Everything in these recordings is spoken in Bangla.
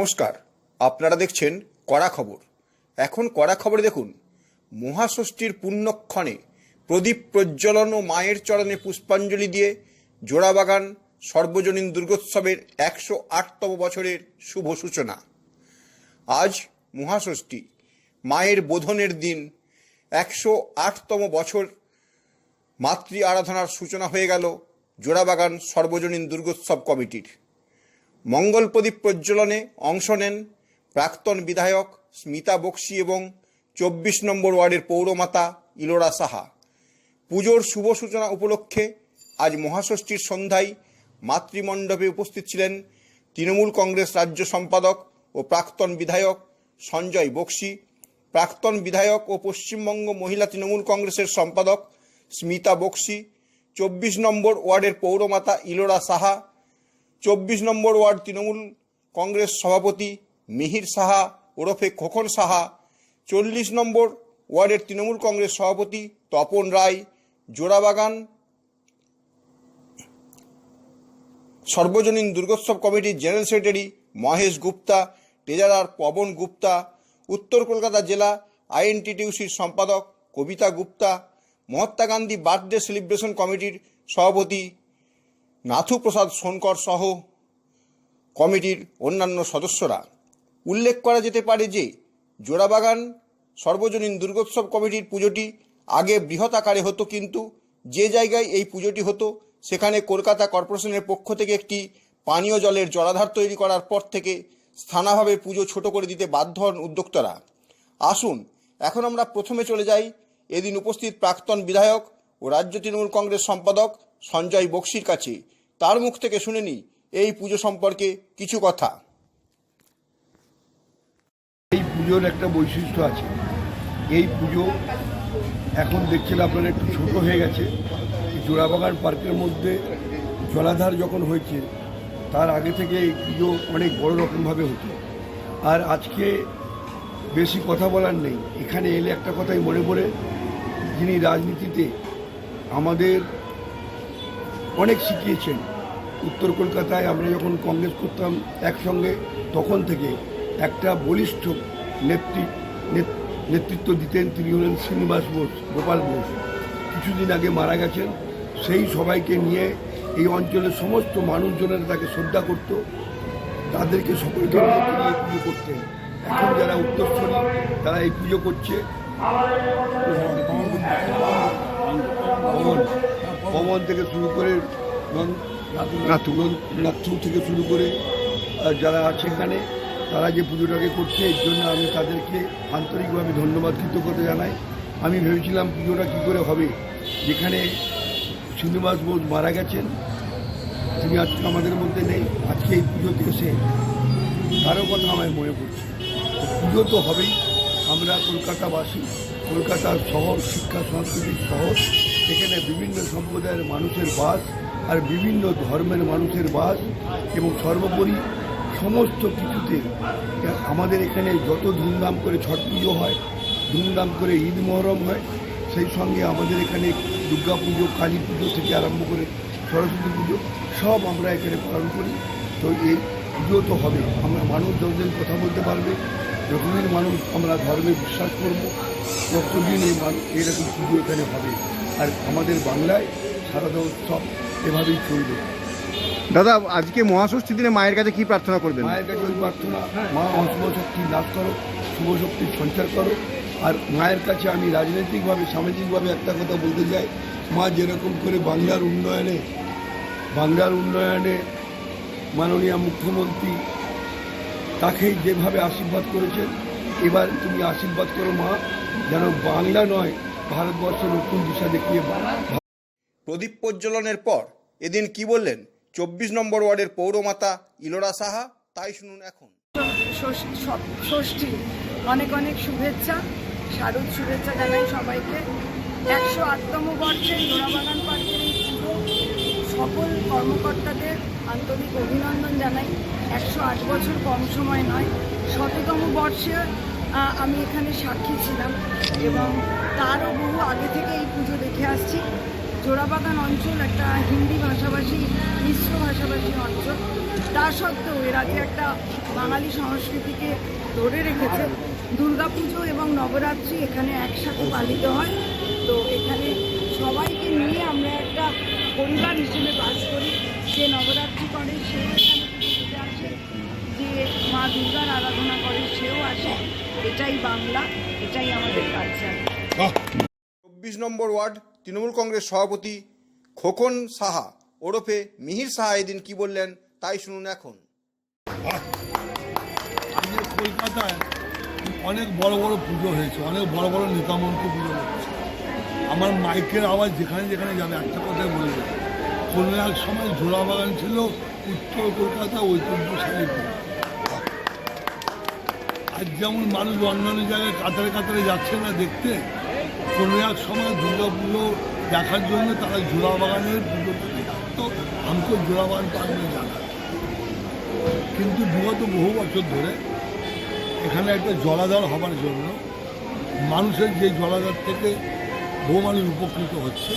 নমস্কার, আপনারা দেখছেন কড়া খবর। এখন কড়া খবরে দেখুন, মহাষষ্ঠীর পুণ্যক্ষণে প্রদীপ প্রজ্বলন ও মায়ের চরণে পুষ্পাঞ্জলি দিয়ে জোড়াবাগান সর্বজনীন দুর্গোৎসবের একশো আটতম বছরের শুভ সূচনা। আজ মহাষষ্ঠী, মায়ের বোধনের দিন, একশো আটতম বছর মাতৃ আরাধনার সূচনা হয়ে গেল জোড়াবাগান সর্বজনীন দুর্গোৎসব কমিটির। মঙ্গল প্রদীপ প্রজ্বলনে অংশ নেন প্রাক্তন বিধায়ক স্মিতা বক্সি এবং চব্বিশ নম্বর ওয়ার্ডের পৌরমাতা ইলোরা সাহা। পুজোর শুভ সূচনা উপলক্ষে আজ মহাষষ্ঠীর সন্ধ্যায় মাতৃমণ্ডপে উপস্থিত ছিলেন তৃণমূল কংগ্রেস রাজ্য সম্পাদক ও প্রাক্তন বিধায়ক সঞ্জয় বক্সি, প্রাক্তন বিধায়ক ও পশ্চিমবঙ্গ মহিলা তৃণমূল কংগ্রেসের সম্পাদক স্মিতা বক্সি, চব্বিশ নম্বর ওয়ার্ডের পৌরমাতা ইলোরা সাহা চব্বিশ নম্বর ওয়ার্ড তৃণমূল কংগ্রেস সভাপতি মিহির সাহা ওরফে খোকন সাহা, চল্লিশ নম্বর ওয়ার্ডের তৃণমূল কংগ্রেস সভাপতি তপন রায়, জোড়াবাগান সর্বজনীন দুর্গোৎসব কমিটির general secretary Mahesh Gupta, treasurer Pawan Gupta, উত্তর কলকাতা জেলা আইএনটিটিউসির সম্পাদক কবিতা গুপ্তা, মহাত্মা গান্ধী বার্থডে সেলিব্রেশন কমিটির সভাপতি নাথু প্রসাদ সোনকর সহ কমিটির অন্যান্য সদস্যরা উল্লেখ করা যেতে পারে যে জোড়াবাগান সর্বজনীন দুর্গোৎসব কমিটির পুজোটি আগে বৃহৎ আকারে হতো কিন্তু যে জায়গায় এই পুজোটি হতো, সেখানে কলকাতা কর্পোরেশনের পক্ষ থেকে একটি পানীয় জলের জলাধার তৈরি করার পর থেকে স্থানাভাবে পুজো ছোট করে দিতে বাধ্য হন উদ্যোক্তারা। আসুন, এখন আমরা প্রথমে চলে যাই। এদিন উপস্থিত প্রাক্তন বিধায়ক ও রাজ্য তৃণমূল কংগ্রেস সম্পাদক সঞ্জয় বক্সির কাছে। তার মুখ থেকে শুনে নিই এই পুজো সম্পর্কে কিছু কথা। এই পুজোর একটা বৈশিষ্ট্য আছে। এই পুজো এখন দেখছিলাম আপনারা একটু ছোট হয়ে গেছে। জোড়াবাগান পার্কের মধ্যে জলাধার যখন হয়েছে, তার আগে থেকে এই পুজো অনেক বড় রকমভাবে হতো। আর আজকে বেশি কথা বলার নেই। এখানে এলে একটা কথাই মনে পড়ে, যিনি রাজনীতিতে আমাদের অনেক শিখিয়েছেন। উত্তর কলকাতায় আমরা যখন কংগ্রেস করতাম একসঙ্গে, তখন থেকে একটা বলিষ্ঠ নেত্রী নেতৃত্ব দিতেন তিনি হলেন শ্রীনিবাস বোস, গোপাল বোস। কিছুদিন আগে মারা গেছেন। সেই সবাইকে নিয়ে এই অঞ্চলের সমস্ত মানুষজনেরা তাকে শ্রদ্ধা করত। তাদেরকে সকলকে নিয়ে পুজো করতেন। এখন যারা উত্তরস্বরী তারা এই পুজো করছে। পবন থেকে শুরু করে নাথু থেকে শুরু করে যারা আছে এখানে, তারা যে পুজোটাকে করছে, এর জন্য আমি তাদেরকে আন্তরিকভাবে ধন্যবাদ, কৃতজ্ঞতা জানাই। আমি ভেবেছিলাম পুজোটা কী করে হবে। যেখানে শ্রীনিবাস বোস মারা গেছেন, তিনি আজকে আমাদের মধ্যে নেই, আজকে এই পুজোতে এসে তারও কথা আমায় মনে পড়ছে। পুজো তো হবেই। আমরা কলকাতাবাসী, কলকাতার শহর, শিক্ষা, সংস্কৃতির শহর এখানে বিভিন্ন সম্প্রদায়ের মানুষের বাস আর বিভিন্ন ধর্মের মানুষের বাস এবং সর্বোপরি সমস্ত কিছুতে আমাদের এখানে যত ধুমধাম করে ছট পুজো হয়, ধুমধাম করে ঈদ মহরম হয়, সেই সঙ্গে আমাদের এখানে দুর্গা পুজো, কালী পুজো থেকে আরম্ভ করে সরস্বতী পুজো সব আমরা এখানে পালন করি। তো এই পুজো তো হবে। আমরা মানুষ যতদিন কথা বলতে পারবে, যতদিন মানুষ আমরা ধর্মে বিশ্বাস করব, ততদিন এই মানুষ এরকম পুজো এখানে হবে। আর আমাদের বাংলায় সারদা উৎসব এভাবেই চলবে। দাদা আজকে মহাষষ্ঠী দিনে মায়ের কাছে কি প্রার্থনা করবেন? মায়ের কাছে ওই প্রার্থনা মা অশুভ শক্তি লাভ করো শুভ শক্তির সঞ্চার করো। আর মায়ের কাছে আমি রাজনৈতিকভাবে সামাজিকভাবে একটা কথা বলতে চাই। মা যেরকম করে বাংলার উন্নয়নে বাংলার উন্নয়নে মাননীয় মুখ্যমন্ত্রী তাকেই যেভাবে আশীর্বাদ করেছেন এবার তুমি আশীর্বাদ করো মা যেন বাংলা নয় ভারতবর্ষে নতুন দিশা দেখিয়ে প্রদীপ প্রজ্বলনের পর এদিন কি বললেন? চব্বিশ নম্বর ওয়ার্ডের পৌরমাতা ইলোরা সাহা তাই শুনুন এখন। ষষ্ঠী অনেক অনেক শুভেচ্ছা শারদ শুভেচ্ছা জানাই সবাইকে। একশো আটতম বর্ষে জোড়াবাগান পার্কের সকল কর্মকর্তাদের আন্তরিক অভিনন্দন জানাই। একশো আট বছর কম সময় নয় শততম বর্ষে আমি এখানে সাক্ষী ছিলাম এবং তারও বহু আগে থেকে এই পুজো দেখে আসছি। জোড়াবাগান অঞ্চল একটা হিন্দি ভাষাভাষী, মিশ্র ভাষাভাষী অঞ্চল। তা সত্ত্বেও এরা যে একটা বাঙালি সংস্কৃতিকে ধরে রেখেছে। দুর্গাপুজো এবং নবরাত্রি এখানে একসাথে পালিত হয়। তো এখানে সবাইকে নিয়ে আমরা একটা পরিবার হিসেবে বাস করি। যে নবরাত্রি করে সেও এখানে আসে, যে মা দুর্গার আরাধনা করে সেও আসে। এটাই বাংলা এটাই আমাদের কালচার চব্বিশ নম্বর ওয়ার্ড তৃণমূল কংগ্রেস সভাপতি খোকন সাহা। ওরফে মিহির সাহা এদিন কি বললেন তাই শুনুন এখন। কলকাতায় অনেক বড় বড় পুজো হয়েছে অনেক বড় বড় নেতামন্ত্রী পুজো হয়েছে। আমার মাইকের আওয়াজ যেখানে যেখানে যাবে একটা কথাই বলবে কোনো এক সময় ঝোলা বাগান ছিল উত্তর কলকাতা ঐতিহ্যশালী যেমন মানুষ অন্যান্য জায়গায় কাতারে কাতারে যাচ্ছে না দেখতে, কোনো এক সময় দুর্গা পুজো দেখার জন্য তারা ঝোলা বাগানের পুজো তো আমাকে ঝোলা বাগান পারবে জানা। কিন্তু বিগত বহু বছর ধরে এখানে একটা জলাধার হবার জন্য মানুষের যে জলাধার থেকে বহু মানুষ উপকৃত হচ্ছে।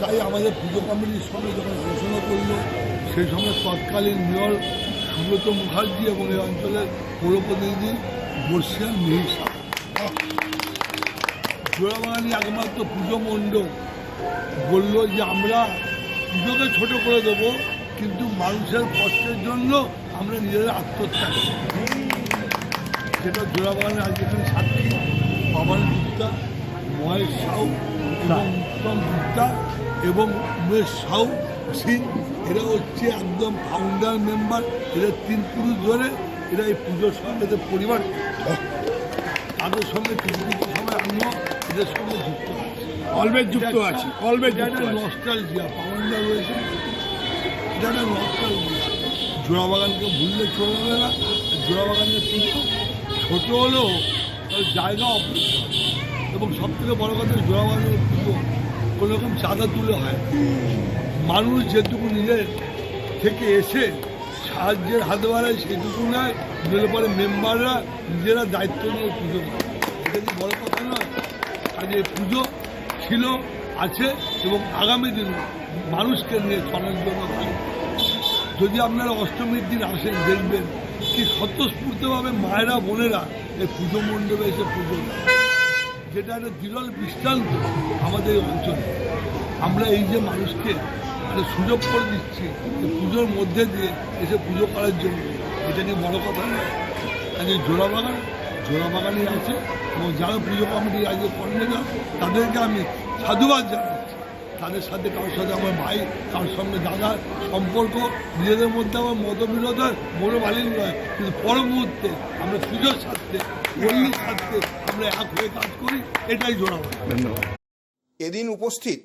তাই আমাদের পুজো কমিটির সঙ্গে যখন ঘোষণা করল, সেই সময় তৎকালীন মেয়র সুব্রত মুখার্জি এবং এই অঞ্চলের পৌর প্রতিনিধি বর্ষিয়ান মিহির সাহা জোড়াবাগানি একমাত্র পুজো মণ্ডপ। বলল যে আমরা পুজোকে ছোট করে দেবো কিন্তু মানুষের কষ্টের জন্য আমরা নিজেদের আত্মত্যাগ করব। যেটা জোড়াবাগানের আজকে এখানে সাক্ষী পাবন গুপ্তা মহেশ সাউ এবং উত্তম গুপ্তা এবং উমেশ সাউ সিং এরা হচ্ছে একদম ফাউন্ডার মেম্বার এরা তিন পুরুষ ধরে এরা এই পুজোর সঙ্গে এদের পরিবার তাদের সঙ্গে কিছু কিছু সময় আমিও এদের সঙ্গে যুক্ত আছি। অলবেজ যুক্ত আছি যুক্ত আছি। নস্টালজিয়া পাওয়ানদা রয়েছে। এটা একটা নস্টালজিয়া জোড়াবাগানকে ভুললে চলবে না জোড়াবাগানের পুজো ছোট হলেও জায়গা অপরিসর এবং সব থেকে বড় কথা জোড়াবাগানের পুজো কোনো রকম চাঁদা তুলে হয়। মানুষ যেটুকু নিজের থেকে এসে সাহায্যের হাত বাড়ায়, সেটুকু নয়, নইলে পরে মেম্বাররা নিজেরা দায়িত্ব নিয়ে পুজো করে এটা কি বড় কথা নয়। এই পুজো ছিল, আছে এবং আগামী দিনে মানুষকে নিয়ে চলার জন্য যদি আপনারা অষ্টমীর দিন আসেন, দেখবেন কি স্বতঃস্ফূর্তভাবে মায়েরা, বোনেরা এই পুজো মণ্ডপে এসে পুজো যেটা একটা বিরল দৃষ্টান্ত আমাদের অঞ্চলে। আমরা এই যে মানুষকে একটা সুযোগ করে দিচ্ছি পুজোর মধ্যে দিয়ে এসে পুজো করার জন্য। এটা নিয়ে বড় কথা আজকে জোড়া বাগান আছে এবং যারা পুজো কমিটির আজকে না তাদেরকে আমি সাধুবাদ জানাচ্ছি। তাদের সাথে কারোর সাথে আমার ভাই, কারোর সঙ্গে দাদার সম্পর্ক, নিজেদের মধ্যে আমার মতবিরোধ হয় মনোমালিন নয় কিন্তু পর মুহূর্তে আমরা পুজোর স্বার্থে পল্লীর স্বার্থে আমরা এক হয়ে কাজ করি, এটাই জোড়া বাগান ধন্যবাদ এদিন উপস্থিত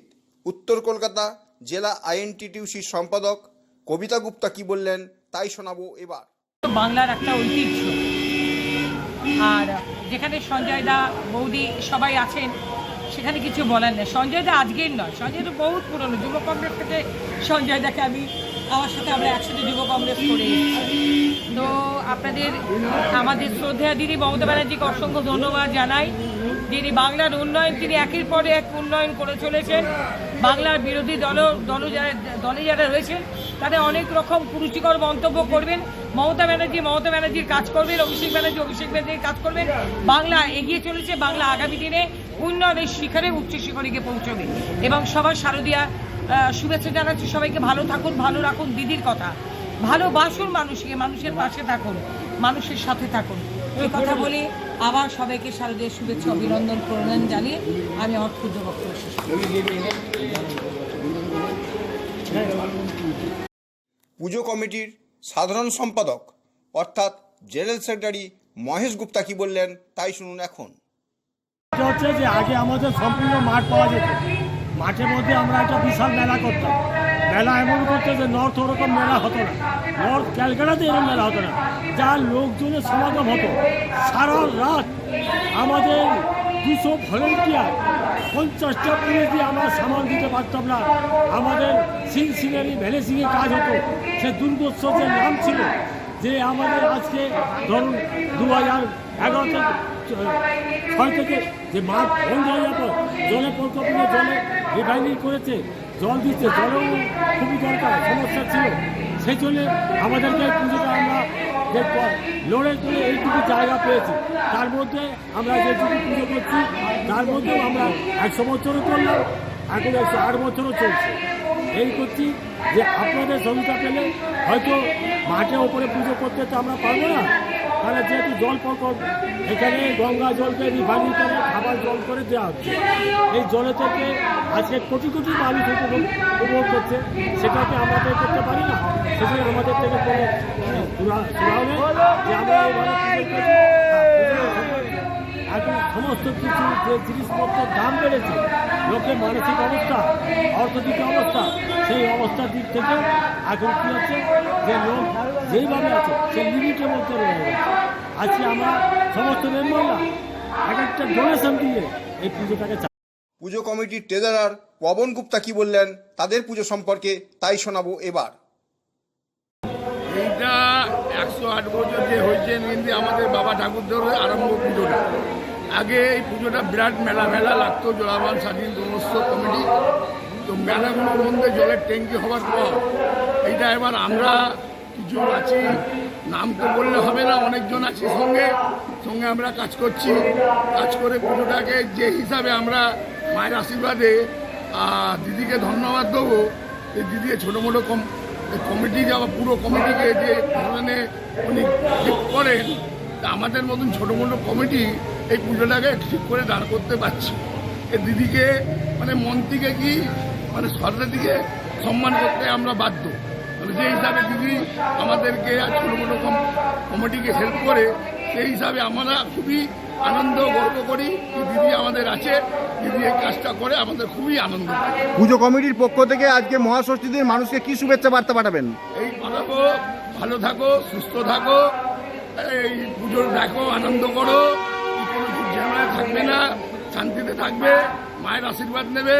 উত্তর কলকাতা জেলা আইএনটিটিউসির সম্পাদক কবিতা গুপ্তা কি বললেন তাই শোনাবো এবার। বাংলার একটা ঐতিহ্য। আর যেখানে সঞ্জয় দা বৌদি সবাই আছেন, সেখানে কিছু বলার নেই। সঞ্জয় দা আজকের নয়। সঞ্জয় দা বহুত পুরনো। যুব কংগ্রেস থেকে সঞ্জয় দাকে আমি, আমার সাথে আমরা একসাথে যুব কংগ্রেস করে তো আপনাদের, আমাদের শ্রদ্ধা দিদি মমতা ব্যানার্জিকে অসংখ্য ধন্যবাদ জানাই। যিনি বাংলার উন্নয়ন, তিনি একের পরে এক উন্নয়ন করে চলেছেন। বাংলার বিরোধী দল দল যারা দলে যারা রয়েছেন, তাদের অনেক রকম কুরুচিকর মন্তব্য করবেন। মমতা ব্যানার্জি, মমতা ব্যানার্জির কাজ করবেন, অভিষেক ব্যানার্জি, অভিষেক ব্যানার্জির কাজ করবেন। বাংলা এগিয়ে চলেছে, বাংলা আগামী দিনে উন্নয়নের শিখরে, উচ্চ শিখরে গিয়ে পৌঁছবে। এবং সবার শারদীয়া শুভেচ্ছা জানাচ্ছি সবাইকে। ভালো থাকুন, ভালো রাখুন, দিদির কথা। ভালোবাসুন মানুষকে, মানুষের পাশে থাকুন, মানুষের সাথে থাকুন। এই কথা বলে আবার সবাইকে শারদীয় শুভেচ্ছা অভিনন্দন প্রণয়ন জানিয়ে আমি আমার ক্ষুদ্র বক্তব্য শেষ পুজো কমিটির সাধারণ সম্পাদক অর্থাৎ জেনারেল সেক্রেটারি মহেশ গুপ্তা কি বললেন তাই শুনুন এখন। হচ্ছে যে আগে আমাদের সম্পূর্ণ মাঠ পাওয়া যেত। মাঠের মধ্যে আমরা একটা বিশাল মেলা করতাম। মেলা এমন করতো যে নর্থ ওরকম মেলা হতো না। নর্থ ক্যালকাটাতে এরকম মেলা হতো না। যা লোকজনের সমাগম হতো সারা রাত। আমাদের দুশো ভলেন্টিয়ার পঞ্চাশটা পুলিশ দিয়ে আমরা সামাল দিতে পারতাম না। আমাদের সিন সিনারি ভ্যালেসিংয়ে কাজ হতো। সে দুর্গোৎসব যে নাম ছিল যে আমাদের আজকে ধরুন দু হাজার এগারো থেকে ছয় থেকে যে মাঠ বন্ধ হয়ে যেত জলে প্রকল্পে জলে রিফাইনিং করেছে। জল দিচ্ছে, জলেও খুবই দরকার, সমস্যা ছিল। সেই জন্য আমাদেরকে পুজোটা আমরা লড়ে চলে এইটুকু জায়গা পেয়েছি। তার মধ্যে আমরা যেটুকু পুজো করছি, তার মধ্যেও আমরা একশো বছরও করলাম, এখন একশো আট বছরও চলছে। এই করছি যে আপনাদের সহযোগিতা পেলে হয়তো মাঠে ওপরে পুজো করতে তো আমরা পারব না তাহলে যেহেতু জল প্রকল্প এখানে গঙ্গা জলকে রিফাইনিং করে খাবার জল করে দেওয়া হচ্ছে। এই জলে থেকে আজকে কোটি কোটি মানুষ উপভোগ উপভোগ করছে। সেটাকে আমাদের করতে পারি না। সেখানে আমাদের থেকে কোনো যে আমরা এখন সমস্ত কিছু যে জিনিসপত্রের দাম বেড়েছে লোকের মানসিক অবস্থা অর্থনৈতিক অবস্থা সেই অবস্থার দিক থেকে এখন কী হচ্ছে যে লোক যেইভাবে আছে সেই লিমিটের মধ্যে রয়ে গেছে। আজকে আমরা সমস্ত মেম্বাররা এক একটা ডোনেশন দিয়ে এই পুজোটাকে পুজো কমিটির ট্রেজারার পবন গুপ্তা কি বললেন তাদের পুজো সম্পর্কে তাই শোনাবো এবার। এইটা একশো আট বছর যে হয়েছে কিন্তু আমাদের বাবা ঠাকুর ধরে আরম্ভ পুজোটা। আগে এই পুজোটা বিরাট মেলা মেলা লাগতো জলাবান স্বাধীন সমস্ত কমিটি। তো মেলাগুলোর মধ্যে জলের ট্যাঙ্কি হওয়ার পর, এইটা এবার আমরা কিছু আছি, নাম তো বললে হবে না, অনেকজন আছি সঙ্গে সঙ্গে আমরা কাজ করছি। কাজ করে পুজোটাকে যে হিসাবে আমরা মায়ের আশীর্বাদে দিদিকে ধন্যবাদ দেবো, এই দিদি ছোটো মোটো কম কমিটি যাওয়া পুরো কমিটিকে যে ধরনের উনি করেন আমাদের মতন ছোটো মোটো কমিটি এই পুজোটাকে ঠিক করে দাঁড় করতে পারছি। এই দিদিকে মানে মন থেকে কি মানে সরকার দিকে সম্মান করতে আমরা বাধ্য। মানে যে হিসাবে দিদি আমাদেরকে ছোটো মোটো কম- কমিটিকে হেল্প করে সেই হিসাবে আমরা খুবই আনন্দ গর্ব করি যে দিদি আমাদের আছে দিদি এই কাজটা করে আমাদের খুবই আনন্দ পুজো কমিটির পক্ষ থেকে আজকে মহাষষ্ঠী দিন মানুষকে কি শুভেচ্ছা বার্তা পাঠাবেন? এই পাঠাবো ভালো থাকো সুস্থ থাকো এই পুজো দেখো আনন্দ করো। ঝামেলা থাকবে না শান্তিতে থাকবে মায়ের আশীর্বাদ নেবে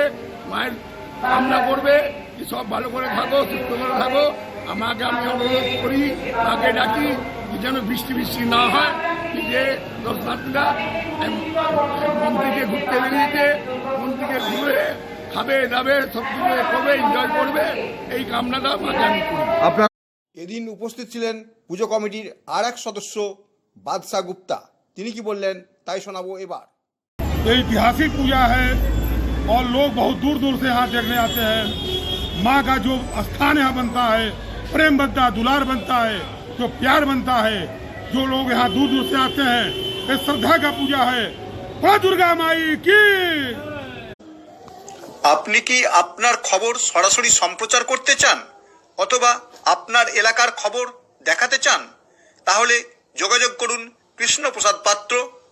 মায়ের কামনা করবে কি সব ভালো করে থাকো সুস্থ করে থাকো। আমাকে আমি অনুরোধ করি তাকে ডাকি যেন বৃষ্টি বৃষ্টি না হয় যে দর্শনার্থীরা এম, মন্দিরকে ঘুরতে বেরিয়েছে মন্দিরকে ঘুরে খাবে দাবে সব কিছু করবে এনজয় করবে এই কামনাটা মাকে আমি করি। আপনার এদিন উপস্থিত ছিলেন পুজো কমিটির আর এক সদস্য বাদশাহ গুপ্তা। তিনি কি বললেন? তাই শোনাবো এবার ये ऐतिहासिक पूजा है और लोग बहुत दूर दूर से यहाँ देखने आते हैं माँ का जो स्थान यहाँ बनता है प्रेम बनता है दुलार बनता है जो प्यार बनता है जो लोग यहाँ दूर दूर से आते हैं ये श्रद्धा का पूजा है बड़ा दुर्गा माई की আপনি কি আপনার খবর সরাসরি সম্প্রচার করতে চান অথবা আপনার এলাকার খবর দেখাতে চান তাহলে যোগাযোগ করুন কৃষ্ণপ্রসাদ পাত্র